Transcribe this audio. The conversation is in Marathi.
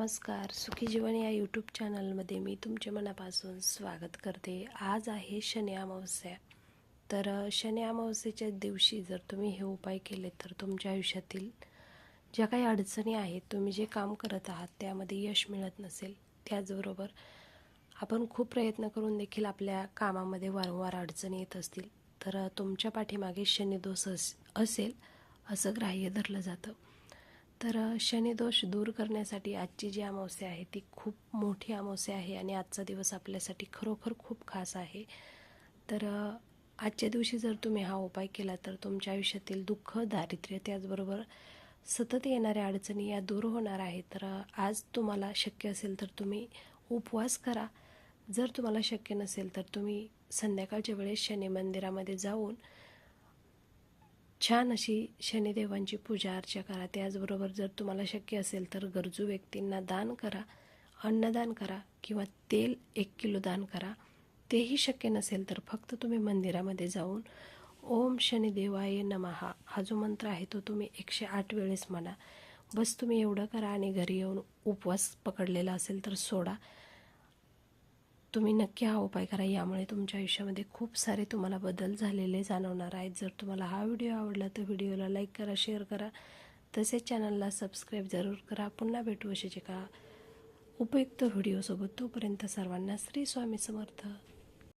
नमस्कार. सुखी जीवन या यूट्यूब चॅनलमध्ये मी तुमचे मनापासून स्वागत करते. आज आहे शनी अमावस्या. तर शनी अमावस्येच्या दिवशी जर तुम्ही हे उपाय केले तर तुमच्या आयुष्यातील ज्या काही अडचणी आहेत तुम्ही जे काम करत आहात त्यामध्ये यश मिळत नसेल त्याचबरोबर आपण खूप प्रयत्न करून देखील आपल्या कामामध्ये वारंवार अडचणी येत असतील तर तुमच्या पाठीमागे शनिदोष अस असेल असं ग्राह्य धरलं जातं. तर शनिदोष दूर करण्यासाठी आजची जी अमावस्या आहे ती खूप मोठी अमावस्या आहे आणि आजचा दिवस आपल्यासाठी खरोखर खूप खास आहे. तर आजच्या दिवशी जर तुम्ही हा उपाय केला तर तुमच्या आयुष्यातील दुःख दारिद्र्य त्याचबरोबर सतत येणाऱ्या अडचणी या दूर होणार आहेत. तर आज तुम्हाला शक्य असेल तर तुम्ही उपवास करा. जर तुम्हाला शक्य नसेल तर तुम्ही संध्याकाळच्या वेळेस शनी मंदिरामध्ये जाऊन छान अशी शनिदेवांची पूजा अर्चा करा. त्याचबरोबर जर तुम्हाला शक्य असेल तर गरजू व्यक्तींना दान करा अन्नदान करा किंवा तेल एक किलो दान करा. तेही शक्य नसेल तर फक्त तुम्ही मंदिरामध्ये जाऊन ओम शनिदेवाय नमहा. हा जो मंत्र आहे तो तुम्ही एकशे आठ वेळेस म्हणा. बस तुम्ही एवढं करा आणि घरी येऊन उपवास पकडलेला असेल तर सोडा. तुम्ही नक्की हा उपाय करा. यामुळे तुमच्या आयुष्यामध्ये खूप सारे तुम्हाला बदल झालेले जाणवणार आहेत. जर तुम्हाला हा व्हिडिओ आवडला तर व्हिडिओला लाईक करा शेअर करा. तसेच चॅनलला सबस्क्राईब जरूर करा. पुन्हा भेटू अशाच एका उपयुक्त व्हिडिओसोबत. तोपर्यंत सर्वांना श्री स्वामी समर्थ.